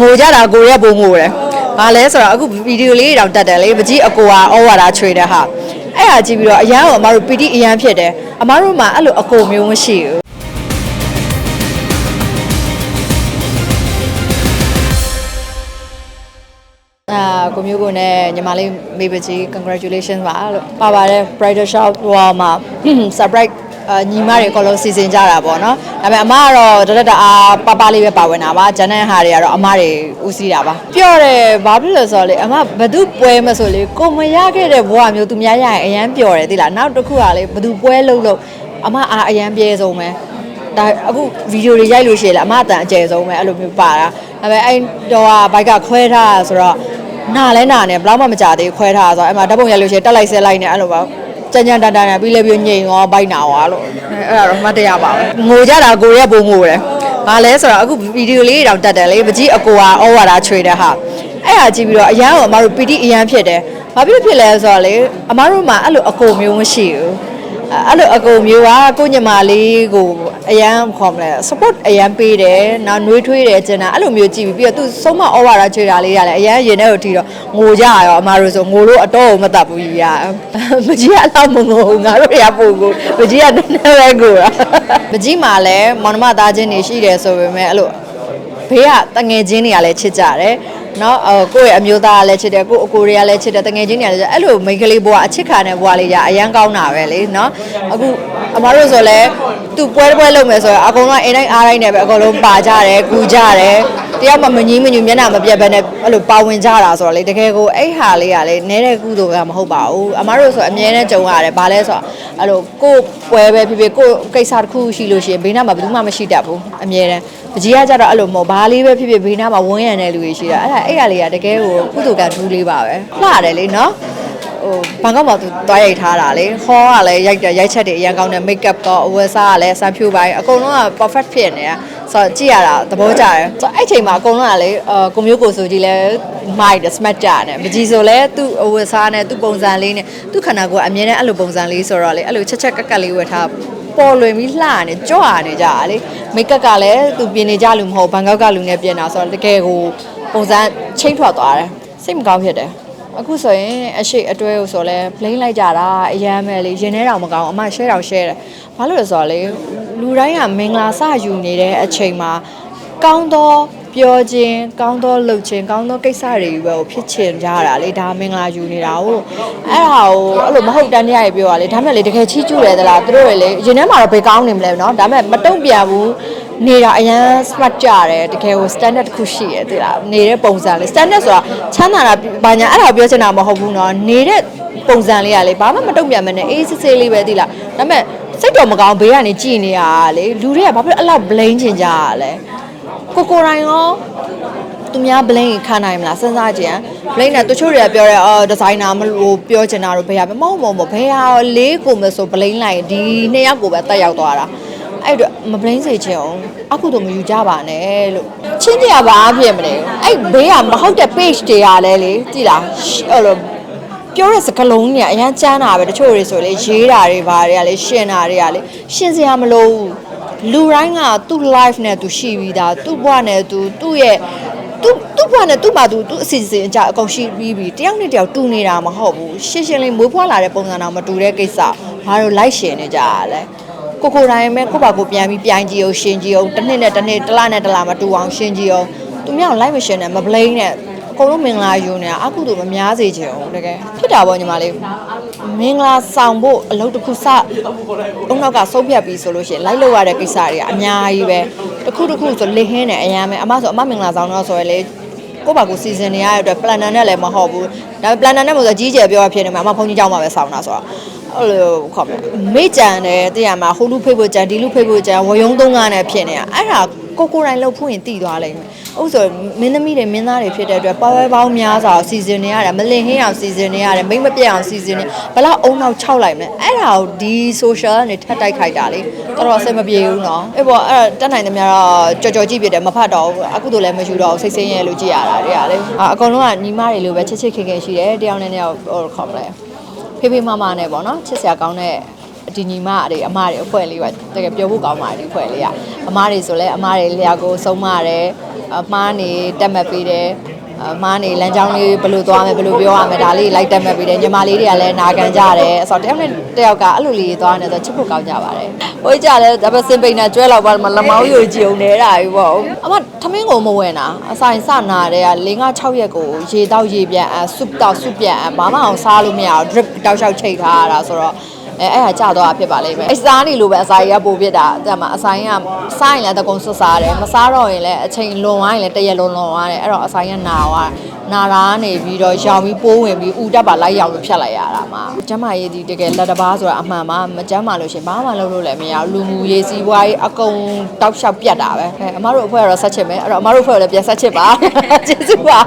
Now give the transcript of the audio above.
ငိုကြတာကိုရက်ပုံငိုတယ်ဘာလဲဆိုတော့အခုဗီဒီယိုလေးတောင်တက်တယ်လေပကြီးအကိုကဩဝါဒချွေတဲ့ဟာအဲ့ဟာကြည့်ပြီးတော့အရန်ကိုအမတို့ပီတိအရန်ဖြစ်တယ်အမတို့မှအဲ့လိုအကိုမျိုးမရှိဘူးအာကိုမျိုးကိုနဲ့ညီမလေးမေပကြီး congratulations ပါလို့ပါပါတယ် bridal shop ဟိုမှာ surprise အာ ညီမတွေအကုန်လုံးစီစဉ်ကြတာပေါ့နော်ဒါပေမဲ့အမကတော့တရက်တအားပပလေးပဲပါဝင်တာပါဂျန်တဲ့ဟာတွေကတော့အမတွေဦးစီးတာပါပြော့တယ်ဘာဖြစ်လို့ဆိုတော့လေအမဘသူပွဲမဆိုလေကိုမရခဲ့တဲ့ဘဝမျိုးသူများရရင်အရန်ပျော်တယ်သိလားနောက်တစ်ခုကလေဘသူပွဲလုံးလုံးအမအားအရန်ပြဲဆုံးပဲဒါအခုဗီဒီယိုတွေရိုက်လို့ရှိရင်လည်းအမအတန်အကျယ်ဆုံးပဲအဲ့လိုမျိုးပါတာဒါပေမဲ့အဲ့တော့ကဘိုက်ကခွဲထားတာဆိုတော့နာလဲနာနေဘယ်တော့မှမကြသေးဘူးခွဲထားတာဆိုတော့အဲ့မှာဓာတ်ပုံရိုက်လို့ရှိရင်တက်လိုက်ဆဲလိုက်နေအဲ့လိုပါ ကြမ်းကြမ်းတန်တန်နဲ့ပြီးလဲပြီးညိန်ရောဘိုက်နာရောလို့အဲ့ဒါတော့မှတ်တရပါဘူးငိုကြတာကိုရက်ပုံငိုတယ်ဘာလဲဆိုတော့အခုဗီဒီယိုလေးတောင်တက်တယ်လေပကြီးအကိုကဩဝါဒချွေတဲ့ဟာအဲ့ဟာကြည့်ပြီးတော့အရန်ကိုအမတို့ပီတိအရန်ဖြစ်တယ်ဘာဖြစ်လို့ဖြစ်လဲဆိုတော့လေအမတို့မှအဲ့လိုအကိုမျိုးမရှိဘူး အဲ့လိုအကူမျိုးကကိုညီမလေးကိုအရန်ခေါ်မလဲ support အရန်ပေးတယ်နောက်နှွေးထွေးတယ်ကျင်တာအဲ့လိုမျိုးကြည့်ပြီးပြီးတော့သူဆုံးမဩဝါဒချွေတာလေးရတယ်အရန်ရင်ထဲကိုထီတော့ငိုကြရောအမတို့ဆိုငိုလို့အတော့မတတ်ဘူးကြီးရမကြီးအတော့မငိုဘူးငါတို့ရပို့ကိုမကြီးကနည်းနည်းပဲကိုတာမကြီးမှလည်းမောင်နှမသားချင်းတွေရှိတယ်ဆိုပေမဲ့အဲ့လို ဘေးကတငယ်ချင်းတွေကလည်းချစ်ကြတယ်နော်ကိုယ့်ရဲ့အမျိုးသားကလည်းချစ်တယ်ကိုယ့်အကိုတွေကလည်းချစ်တယ်တငယ်ချင်းတွေကလည်းအဲ့လိုမိန်းကလေးဘွားအချစ်ခံတဲ့ဘွားလေးညာအရန်ကောင်းတာပဲလေနော်အခုအမတို့ဆိုလဲသူပွဲပွဲလုပ်မယ်ဆိုတော့အကုန်လုံးအိမ်တိုင်းအားတိုင်းနဲ့ပဲအကုန်လုံးပါကြတယ်ကူကြတယ် တယောက်မှမငြင်းမညူမျက်နှာမပြတ်ဘဲနဲ့အဲ့လိုပါဝင်ကြတာဆိုတော့လေတကယ်ကိုအဲ့ဟာလေးကလေနဲတဲ့ကုသိုလ်ကမဟုတ်ပါဘူးအမားတို့ဆိုအမြဲတမ်းကြုံရတယ်ဘာလဲဆိုတော့အဲ့လိုကိုယ့်ပွဲပဲဖြစ်ဖြစ်ကိုယ့်ကိစ္စတစ်ခုရှိလို့ရှိရင်ဘေးနားမှာဘယ်သူမှမရှိတတ်ဘူးအမြဲတမ်းပကြီးကကြတော့အဲ့လိုမဟုတ်ဘာလေးပဲဖြစ်ဖြစ်ဘေးနားမှာဝန်းရံတဲ့လူတွေရှိတာအဲ့ဒါအဲ့ဟာလေးကတကယ်ကိုကုသိုလ်ကထူးလေးပါပဲလှတယ်လေနော်ဟိုဘန်ကောက်မှာသူတွားရိုက်ထားတာလေဟောကလည်းရိုက်တယ်ရိုက်ချက်တွေအရင်ကောင်းတယ် make up တော့အဝယ်စားကလည်းဆန်ဖြူပိုင်းအကုန်လုံးက perfect ဖြစ်နေတာ ဆိုတော့ကြည့်ရတာသဘောကျတယ်ဆိုတော့အဲ့ချိန်မှာအကုန်လုံးကလေအာကိုမျိုးကိုဆိုကြည့်လဲမိုက်တယ် smart ကြတယ်မကြည့်ဆိုလဲသူ့အဝယ်စားနဲ့သူ့ပုံစံလေးနဲ့သူ့ခန္ဓာကိုယ်အမြဲတမ်းအဲ့လိုပုံစံလေးဆိုတော့လေအဲ့လိုချက်ချက်ကက်ကက်လေးဝယ်ထားပေါ်လွင်ပြီးလှနေကြွနေကြတာလေမိတ်ကပ်ကလည်းသူပြင်နေကြလူမဟုတ်ဘန်ကောက်ကလူနဲ့ပြင်တာဆိုတော့တကယ်ကိုပုံစံချိန်ထွက်သွားတယ်စိတ်မကောင်းဖြစ်တယ် အခုဆိုရင်အရှိအတွဲကိုဆိုလဲ blame လိုက်ကြတာအရန်ပဲလေရင်ထဲတောင်မကောင်းအမ share တောင် share တယ်ဘာလို့လဲဆိုတော့လေလူတိုင်းကမင်္ဂလာစယူနေတဲ့အချိန်မှာကောင်းသောပြောခြင်းကောင်းသောလှုပ်ခြင်းကောင်းသောကိစ္စတွေပဲကိုဖြစ်ချင်ကြတာလေဒါမင်္ဂလာယူနေတာကိုအဲ့ဒါကိုအဲ့လိုမဟုတ်တန်းတရားကြီးပြောရလေဒါမဲ့လေတကယ်ချီးကျူးတယ်သလားသူတို့တွေလေရင်ထဲမှာတော့ဘယ်ကောင်းနေမလဲเนาะဒါမဲ့မတုံ့ပြန်ဘူး နေတာအရန် smart ကြတယ်တကယ်ကို standard တစ်ခုရှိရတဲ့လားနေတဲ့ပုံစံလေး standard ဆိုတာချမ်းသာတာဘာညာအဲ့ဒါပြောချင်တာမဟုတ်ဘူးเนาะနေတဲ့ပုံစံလေးကလေဘာမှမတုံ့ပြန်မနဲ့အေးစစ်စစ်လေးပဲသိလားဒါမဲ့စိတ်တော်မကောင်းဘေးကနေကြည်နေရတာလေလူတွေကဘာဖြစ်လို့အဲ့လောက် blame ချင်ကြရလဲကိုကိုတိုင်းရော သူများ blame ခံနိုင်မလားစဉ်းစားကြည့်ဟမ် blame နဲ့တချို့တွေကပြောတယ်အော်ဒီဇိုင်နာမလို့ပြောချင်တာတော့ဘယ်ဟာမဟုတ်မဟုတ်မဟုတ်ဘယ်ဟာလေးကိုမဆို blame လိုက်ရင်ဒီနှစ်ယောက်ကိုပဲတက်ရောက်သွားတာ အဲ့တော့မ blame စေချင်အောင်အခုတော့မယူကြပါနဲ့လို့ချင်းတရားပါဖြစ်မလဲအဲ့ဘေးကမဟုတ်တဲ့ page တွေကလည်းလေကြည်လားအဲ့လိုပြောတဲ့စကားလုံးတွေကအရန်ချမ်းတာပဲတချို့တွေဆိုလေရေးတာတွေဘာတွေကလေရှင်းတာတွေကလေရှင်းစရာမလိုဘူးလူတိုင်းကသူ့ life နဲ့သူရှိပြီးသားသူ့ဘဝနဲ့သူသူ့ရဲ့သူသူ့ဘဝနဲ့သူ့မှာသူသူ့အစီအစဉ်အကြအကုန်ရှိပြီးပြီတယောက်နဲ့တယောက်တူနေတာမဟုတ်ဘူးရှင်းရှင်းလေးမွေးဖွားလာတဲ့ပုံစံတော့မတူတဲ့ကိစ္စဘာလို့လိုက်ရှင်နေကြရလဲ ကိုကိုတိုင်းပဲကိုပါကိုပြန်ပြီးပြိုင်ကြည့်အောင်ရှင်ကြည့်အောင်တစ်နှစ်နဲ့တစ်နှစ်တစ်လနဲ့တစ်လမတူအောင်ရှင်ကြည့်အောင်သူများကိုလိုက်မရှင်နဲ့မဘလိန်နဲ့အကုန်လုံးမင်္ဂလာယူနေတာအခုတို့မများစေချင်ဘူးတကယ်ဖြစ်တာပေါ့ညီမလေးမင်္ဂလာဆောင်ဖို့အလုပ်တစ်ခုစအုံနောက်ကဆုံးဖြတ်ပြီးဆိုလို့ရှိရင်လိုက်လို့ရတဲ့ကိစ္စတွေကအများကြီးပဲတစ်ခုတစ်ခုဆိုလေဟင်းနဲ့အရန်ပဲအမဆိုအမမင်္ဂလာဆောင်တော့ဆိုရလေကိုယ့်ဘာကိုစီစဉ်နေရတဲ့အတွက် planner နဲ့လည်းမဟုတ်ဘူးဒါပေမဲ့ planner နဲ့မို့ဆိုကြီးကျယ်ပြောရဖြစ်နေမှာအမဖုန်းကြီးကြောင်းမှာပဲစောင်းတာဆိုတော့ အဲ့လိုခေါ်မယ်မေ့ကြံတယ်သိရမှာဟိုလူဖိတ်ဖို့ကြံဒီလူဖိတ်ဖို့ကြံဝယုံသုံးကားနဲ့ဖြစ်နေတာအဲ့ဒါကိုကိုယ်တိုင်လှုပ်ဖို့ရင်တည်သွားလိမ့်မယ်ဥဆိုမင်းသမီးတွေမင်းသားတွေဖြစ်တဲ့အတွက်ပါဝဲပေါင်းများစွာစီစဉ်နေရတယ်မလင်ဟင်းအောင်စီစဉ်နေရတယ်မိမ့်မပြတ်အောင်စီစဉ်နေဘလောက်အုံနောက်၆လိုက်မလဲအဲ့ဒါကိုဒီ social ကနေထပ်တိုက်ခိုက်တာလေတော်တော်အဆင်မပြေဘူးနော်အေးပေါ့အဲ့တက်နိုင်သမျှတော့ကြော်ကြော်ကြည့်ပြတယ်မဖတ်တော့ဘူးအခုတို့လည်းမရှိတော့စိတ်ဆင်းရဲလို့ကြည့်ရတာတွေကလေအာအကုန်လုံးကညီမတွေလိုပဲချစ်ချစ်ခင်ခင်ရှိတယ်တယောက်နဲ့တယောက်ဟိုခေါ်မလဲ ဖေးဖေးမမနဲ့ပေါ့နော်ချစ်စရာကောင်းတဲ့ဒီညီမတွေအမတွေအဖွဲလေးပါတကယ်ပြောဖို့ကောင်းပါတယ်ဒီဖွဲလေးကအမတွေဆိုလဲအမတွေလျာကိုဆုံးမတယ်အမားနေတက်မှတ်ပေးတယ်အ မားနေလမ်းကြောင်းလေးဘယ်လိုသွားမယ်ဘယ်လိုပြောရမယ်ဒါလေးလိုက်တက်မှတ်ပေးတယ်ညီမလေးတွေကလည်းနာခံကြတယ်ဆိုတော့တယောက်နဲ့တယောက်ကအဲ့လိုလေးသွားနေတော့ချစ်ဖို့ကောင်းကြပါတယ်ဟိုကြလည်းဒါပဲစင်ပိန်နဲ့ကျွဲလောက်ပါမလမောင်းယူကြုံနေတာပြီပေါ့အမထမင်းကိုမဝင်တာအဆိုင်စနာတဲ့က၄၅6ရက်ကိုရေတောက်ရေပြန်အဆုပ်တောက်ဆုပ်ပြန်အဘာမှအောင်စားလို့မရအောင် drip တောက်လျှောက်ချိတ်ထားရတာဆိုတော့ အဲအဲ့ဟာကြာတော့ဖြစ်ပါလိမ့်မယ်အစားနေလို့ပဲအစာကြီးကပိုဖြစ်တာအဲ့မှာအစာကြီးကစားရင်လည်းတကုံဆွစားတယ်မစားတော့ရင်လည်းအချိန်လွန်သွားရင်လည်းတရက်လွန်လွန်သွားတယ်အဲ့တော့အစာကြီးကနာသွားနာတာနေပြီးတော့ရောင်ပြီးပိုးဝင်ပြီးဥတက်ပါလိုက်ရောင်လို့ဖြတ်လိုက်ရတာမှာကျမရေးဒီတကယ်လက်တဘာဆိုတာအမှန်မှမကျမ်းပါလို့ရှင်ဘာမှလုပ်လို့လည်းမရဘူးလူမှုရေးစီးပွားရေးအကုန်တောက်လျှောက်ပြတ်တာပဲအဲအမတို့အဖွဲ့ကတော့ဆက်ချစ်မယ်အဲ့တော့အမတို့အဖွဲ့ကိုလည်းပြန်ဆက်ချစ်ပါကျေးဇူးပါ